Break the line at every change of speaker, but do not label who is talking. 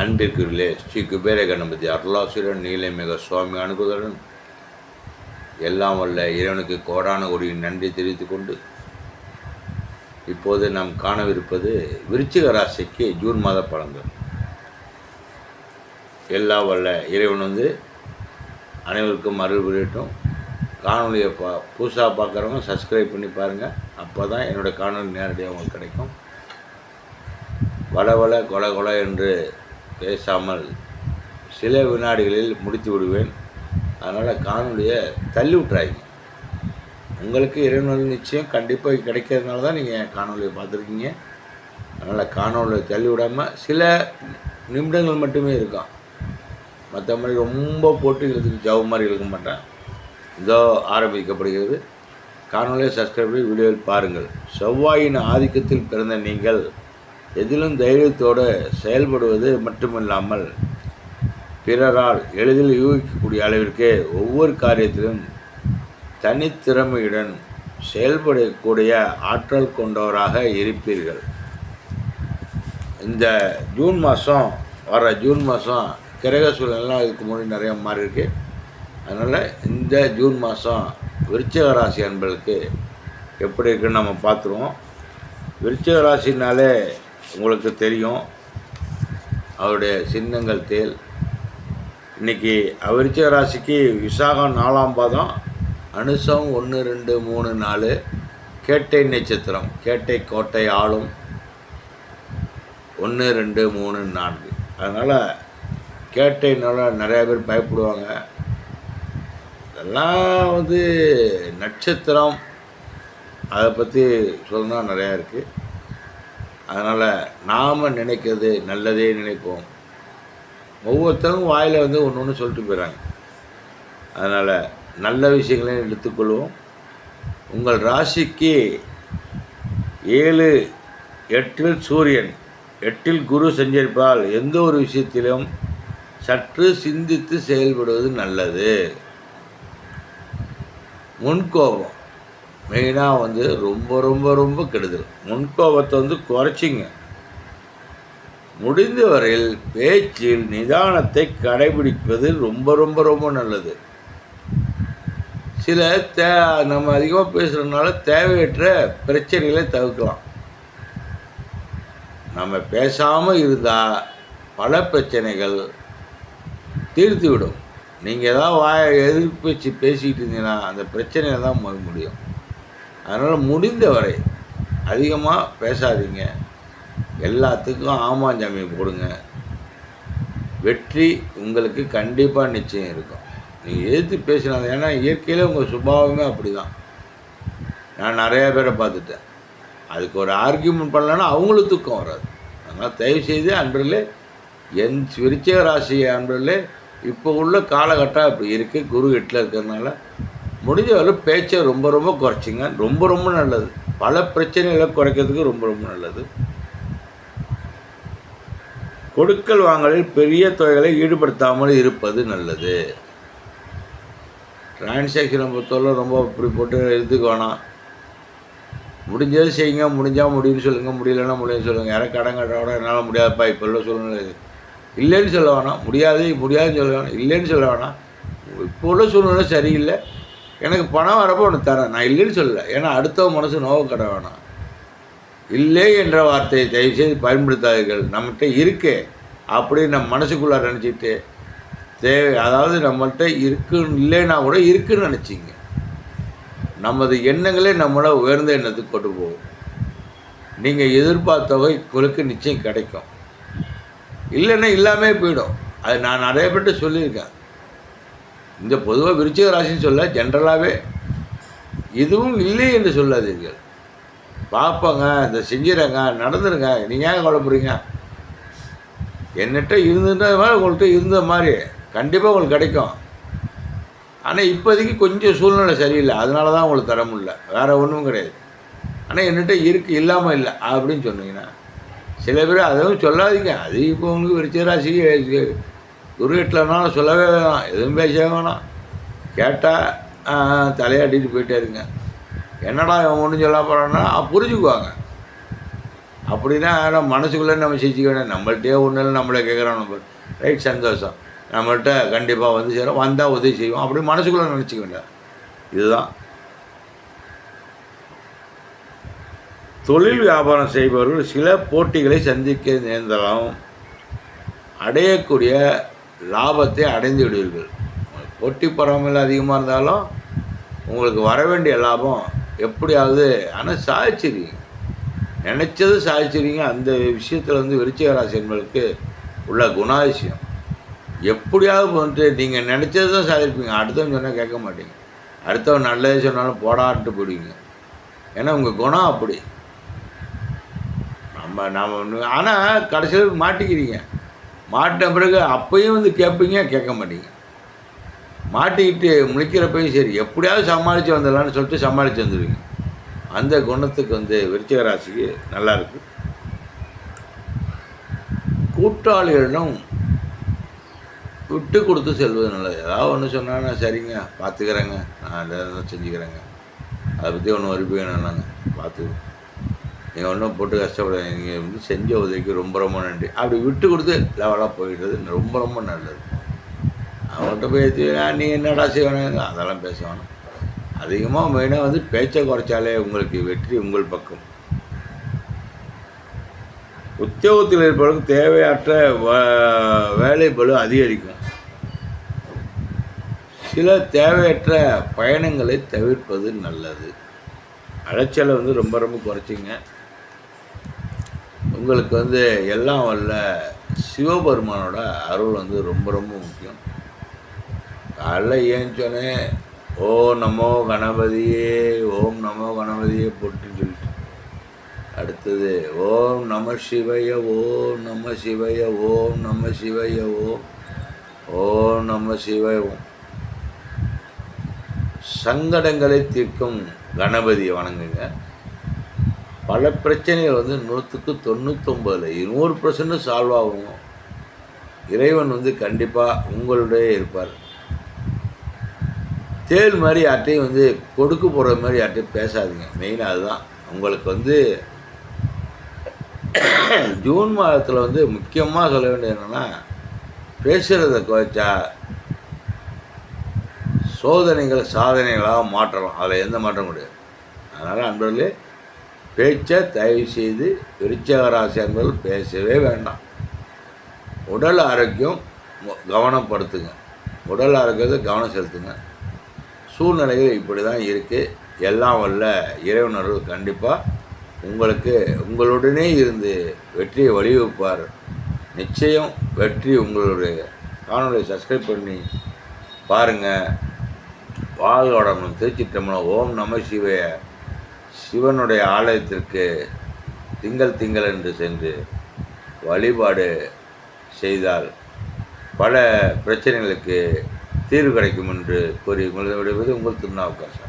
அன்பிற்குள்ளே ஸ்ரீ குபேர கணபதி அருளாசுரன் நீலமிக சுவாமி அனுகுதரன் எல்லாம் வல்ல இறைவனுக்கு கோடான ஒரு நன்றி தெரிவித்து கொண்டு இப்போது நாம் காணவிருப்பது விருச்சிக ராசிக்கு ஜூன் மாத பழங்கள் எல்லாம் வல்ல இறைவன் வந்து அனைவருக்கும் அருள் புரியட்டும். காணொலியை பா புதுசாக பார்க்குறவங்க சப்ஸ்கிரைப் பண்ணி பாருங்கள் அப்போ தான் என்னோடய காணொலி நேரடியாக உங்களுக்கு கிடைக்கும். வள வள கொல கொல என்று பேசாமல் சில வினாடிகளில் முடித்து விடுவேன். அதனால் காணொலியை தள்ளி விட்றாங்க உங்களுக்கு இறைவனல் நிச்சயம் கண்டிப்பாக கிடைக்கிறதுனால தான் நீங்கள் காணொலியை பார்த்துருக்கீங்க. அதனால் காணொலியை தள்ளி விடாமல் சில நிமிடங்கள் மட்டுமே இருக்கும் மற்ற மாதிரி ரொம்ப போட்டு இழுத்துட்டு ஜவு மாதிரி இழுக்க மாட்டேன் இதோ ஆரம்பிக்கப்படுகிறது. காணொலியை சப்ஸ்கிரைப் பண்ணி வீடியோவில் பாருங்கள். செவ்வாயின் ஆதிக்கத்தில் பிறந்த நீங்கள் எதிலும் தைரியத்தோடு செயல்படுவது மட்டுமில்லாமல் பிறரால் எளிதில் யூகிக்கக்கூடிய அளவிற்கு ஒவ்வொரு காரியத்திலும் தனித்திறமையுடன் செயல்படக்கூடிய ஆற்றல் கொண்டவராக இருப்பீர்கள். இந்த ஜூன் மாதம் வர ஜூன் மாதம் கிரக சூழ்நிலாம் இதுக்கு முன்னாடி நிறைய மாறி இருக்கு. அதனால் இந்த ஜூன் மாதம் விருச்சிக ராசி அன்பர்களுக்கு எப்படி இருக்குன்னு நம்ம பார்த்துருவோம். விருச்சிக ராசினாலே உங்களுக்கு தெரியும் அவருடைய சின்னங்கள் தேல். இன்றைக்கி அவிருச்ச ராசிக்கு விசாகம் நாலாம் பாதம் அனுசம் ஒன்று ரெண்டு மூணு நாலு கேட்டை நட்சத்திரம் கேட்டை கோட்டை ஆளும் ஒன்று ரெண்டு மூணு நான்கு. அதனால் கேட்டைனால நிறையா பேர் பயப்படுவாங்க. இதெல்லாம் வந்து நட்சத்திரம் அதை பற்றி சொல்லணும் நிறையா இருக்குது அதனால் நாம் நினைக்கிறது நல்லதே நினைப்போம். ஒவ்வொருத்தரும் வாயில் வந்து ஒன்று ஒன்று சொல்லிட்டு போயிடறாங்க அதனால் நல்ல விஷயங்களையும் எடுத்துக்கொள்வோம். உங்கள் ராசிக்கு ஏழு எட்டில் சூரியன் எட்டில் குரு செஞ்சிருப்பால் எந்த ஒரு விஷயத்திலும் சற்று சிந்தித்து செயல்படுவது நல்லது. முன்கோபம் மெயினாக வந்து ரொம்ப ரொம்ப ரொம்ப கெடுதல். முன்கோபத்தை வந்து குறைச்சிங்க. முடிந்த வரையில் பேச்சில் நிதானத்தை கடைபிடிப்பது ரொம்ப ரொம்ப ரொம்ப நல்லது. சில தே நம்ம அதிகமாக பேசுகிறதுனால தேவையற்ற பிரச்சனைகளை தவிர்க்கலாம். நம்ம பேசாமல் இருந்தால் பல பிரச்சனைகள் தீர்த்து விடும் நீங்கள் ஏதாவது வாய எதிர்ப்பு பேசிக்கிட்டு இருந்தீங்கன்னா அந்த பிரச்சனையை தான் முடியும். அதனால் முடிந்த வரை அதிகமாக பேசாதீங்க. எல்லாத்துக்கும் ஆமாஞ்சாமி போடுங்க. வெற்றி உங்களுக்கு கண்டிப்பாக நிச்சயம் இருக்கும். நீங்கள் எதிர்த்து பேசினாங்க. ஏன்னா இயற்கையிலே உங்கள் சுபாவமே அப்படி தான் நான் நிறையா பேரை பார்த்துட்டேன். அதுக்கு ஒரு ஆர்கியூமெண்ட் பண்ணலன்னா அவங்களுக்கு தூக்கம் வராது. அதனால் தயவுசெய்து அன்றர்களே என் விருச்சிக ராசி அன்றர்களே இப்போ உள்ள காலகட்டம் இப்படி இருக்குது குரு எட்டில் இருக்கிறதுனால முடிஞ்ச வரை பேச்சை ரொம்ப ரொம்ப குறைச்சிங்க. ரொம்ப ரொம்ப நல்லது. பல பிரச்சனைகளை குறைக்கிறதுக்கு ரொம்ப ரொம்ப நல்லது. கொடுக்கல் வாங்கலில் பெரிய தொகைகளை ஈடுபடுத்தாமல் இருப்பது நல்லது. டிரான்சாக்ஷனை பொறுத்தவரை ரொம்ப இப்படி போட்டு எடுத்துக்க வேணாம். முடிஞ்சது செய்யுங்க. முடிஞ்சால் முடியும்னு சொல்லுங்கள் முடியலன்னா முடியும்னு சொல்லுங்கள் யாரும் கடன் கட்டோட என்னால் முடியாதுப்பா இப்போ உள்ள சூழ்நிலை. இல்லைன்னு சொல்ல வேணாம். முடியாது முடியாதுன்னு சொல்ல வேணாம். இல்லைன்னு சொல்ல வேணாம். இப்போ உள்ள சூழ்நிலை சரியில்லை. எனக்கு பணம் வரப்போ ஒன்று தரேன். நான் இல்லைன்னு சொல்லலை. ஏன்னா அடுத்தவங்க மனசு நோவக்கட கட வேணாம். இல்லை என்ற வார்த்தையை தயவுசெய்து பயன்படுத்தாதீர்கள். நம்மகிட்ட இருக்கே. அப்படின்னு நம்ம மனசுக்குள்ளே நினச்சிட்டு தேவை அதாவது நம்மள்கிட்ட இருக்கு இல்லைன்னா கூட இருக்குன்னு நினச்சிங்க. நமது எண்ணங்களே நம்மளை உயர்ந்த எண்ணத்துக்கு கொண்டு போகும். நீங்கள் எதிர்பார்த்தவை தொகை உங்களுக்கு நிச்சயம் கிடைக்கும். இல்லைன்னா இல்லாமே போயிடும். அது நான் நிறைய பேர்கிட்ட சொல்லியிருக்கேன். இந்த பொதுவாக விருச்சிக ராசின்னு சொல்ல ஜென்ரலாகவே இதுவும் இல்லை என்று சொல்லாதீர்கள். பார்ப்பங்க இந்த செஞ்சிடங்க நடந்துருங்க நீங்கள் ஏன் கவலைப்படுறீங்க? என்னட்ட இருந்துட்ட மாதிரி உங்கள்கிட்ட இருந்த மாதிரி கண்டிப்பாக உங்களுக்கு கிடைக்கும். ஆனால் இப்போதைக்கு கொஞ்சம் சூழ்நிலை சரியில்லை. அதனால தான் உங்களுக்கு தர முடியல. வேறு ஒன்றும் கிடையாது. ஆனால் என்னட்ட இருக்குது இல்லாமல் இல்லை அப்படின்னு சொன்னீங்கன்னா சில பேர் அதுவும் சொல்லாதீங்க. அது இப்போ உங்களுக்கு விருச்சிக ராசிக்கு குரு வீட்டில்னாலும் சொல்லவே வேணாம் எதுவும் பேசவே வேணாம். கேட்டால் தலையாட்டிட்டு போயிட்டே இருங்க. என்னடா இவன் ஒன்றும் சொல்ல போகிறான்னா புரிஞ்சுக்குவாங்க. அப்படின்னா நம்ம மனசுக்குள்ளே நம்ம செஞ்சுக்க வேண்டாம் நம்மள்கிட்டயே ஒன்றும் இல்லை நம்மளே கேட்குறோம் நம்ம ரைட் சந்தோஷம். நம்மள்கிட்ட கண்டிப்பாக வந்து சேரும். வந்தால் உதவி செய்வோம். அப்படி மனசுக்குள்ளே நினச்சிக்க வேண்டாம் இதுதான். தொழில் வியாபாரம் செய்பவர்கள் சில போட்டிகளை சந்திக்க நேர்ந்தாலும் அடையக்கூடிய லாபத்தை அடைந்து விடுவீர்கள். போட்டி பொறாமல் அதிகமாக இருந்தாலும் உங்களுக்கு வர வேண்டிய லாபம் எப்படியாவது ஆனால் சாதிச்சிருக்கீங்க நினச்சது சாதிச்சிருக்கீங்க அந்த விஷயத்தில் வந்து விருச்சிக ராசி என்பதற்கு உள்ள குணாதிசயம். எப்படியாவது வந்துட்டு நீங்கள் நினச்சது தான் சாதிப்பீங்க. அடுத்தவன் சொன்னால் கேட்க மாட்டீங்க. அடுத்தவன் நல்லதே சொன்னாலும் போடாட்டு போடுவீங்க ஏன்னா உங்கள் குணம் அப்படி. நம்ம நாம் ஆனால் கடைசியில் மாட்டிக்கிறீங்க. மாட்டின பிறகு அப்பையும் வந்து கேட்பீங்க கேட்க மாட்டீங்க. மாட்டிக்கிட்டு முழிக்கிறப்பையும் சரி எப்படியாவது சமாளித்து வந்துடலான்னு சொல்லிட்டு சமாளித்து வந்துடுவீங்க. அந்த குணத்துக்கு வந்து விருச்சிக ராசிக்கு நல்லாயிருக்கு கூட்டாளிகளிடம் விட்டு கொடுத்து செல்வது நல்லது. ஏதாவது ஒன்று சொன்னால் சரிங்க பார்த்துக்கிறேங்க நான் செஞ்சுக்கிறேங்க. அதை பற்றி ஒன்றும் வரி வேணாங்க பார்த்து நீங்கள் ஒன்றும் போட்டு கஷ்டப்பட நீங்கள் வந்து செஞ்ச உதவிக்கு ரொம்ப ரொம்ப நன்றி. அப்படி விட்டு கொடுத்து லெவலாக போயிடுறது ரொம்ப ரொம்ப நல்லது. அவங்கள்ட்ட போய் நீ என்னடா செய்வானுங்க அதெல்லாம் பேச அதிகமாக மெயினாக வந்து பேச்சை குறைச்சாலே உங்களுக்கு வெற்றி உங்கள் பக்கம். உத்தியோகத்தில் இருப்பவர்களுக்கு தேவையற்ற வ- வேலை பலு அதிகரிக்கும். சில தேவையற்ற பயணங்களை தவிர்ப்பது நல்லது. அலைச்சலை வந்து ரொம்ப ரொம்ப குறைச்சிங்க. உங்களுக்கு வந்து எல்லாம் வல்ல சிவபெருமானோட அருள் வந்து ரொம்ப ரொம்ப முக்கியம். காலைல ஏஞ்சோன்னே ஓ நமோ கணபதியே ஓம் நமோ கணபதியே போட்டுன்னு சொல்லிட்டு. அடுத்தது ஓம் நம சிவய ஓம் நம சிவய ஓம் நம சிவய ஓம் ஓம் நம சிவய ஓம். சங்கடங்களை தீர்க்கும் கணபதியை வணங்குங்க. பல பிரச்சனைகள் வந்து நூற்றுக்கு தொண்ணூத்தொம்பதில் இருநூறு பர்சன்ட் சால்வ் ஆகும். இறைவன் வந்து கண்டிப்பாக உங்களுடைய இருப்பார். தேல் மாதிரி யார்ட்டையும் வந்து கொடுக்க போகிற மாதிரி யார்ட்டையும் பேசாதீங்க. மெயினாக அதுதான். உங்களுக்கு வந்து ஜூன் மாதத்தில் வந்து முக்கியமாக சொல்ல வேண்டியது என்னென்னா பேசுகிறத குறைச்சா சோதனைகளை சாதனைகளாக மாற்றலாம். அதில் எந்த மாற்றம் கிடையாது. அதனால் அன்பர்களே பேச்சை தயவு செய்து விருச்சக பேசவே வேண்டாம். உடல் ஆரோக்கியம் கவனப்படுத்துங்க. உடல் ஆரோக்கியத்தை கவனம் செலுத்துங்க. சூழ்நிலைகள் இப்படி தான் இருக்குது எல்லாம் வல்ல இறைவனர்கள் கண்டிப்பாக உங்களுக்கு உங்களுடனே இருந்து வெற்றியை வழிவகுப்பார். நிச்சயம் வெற்றி உங்களுடைய காணொலியை சப்ஸ்கிரைப் பண்ணி பாருங்கள் வாழ்க திருச்சி திருச்சிற்றம்பலம் ஓம் நம சிவய. சிவனுடைய ஆலயத்திற்கு திங்கள் திங்கள் என்று சென்று வழிபாடு செய்தால் பல பிரச்சனைகளுக்கு தீர்வு கிடைக்கும் என்று கூறி உங்களை விடுவது உங்கள் திருநாவுக்கரசன்.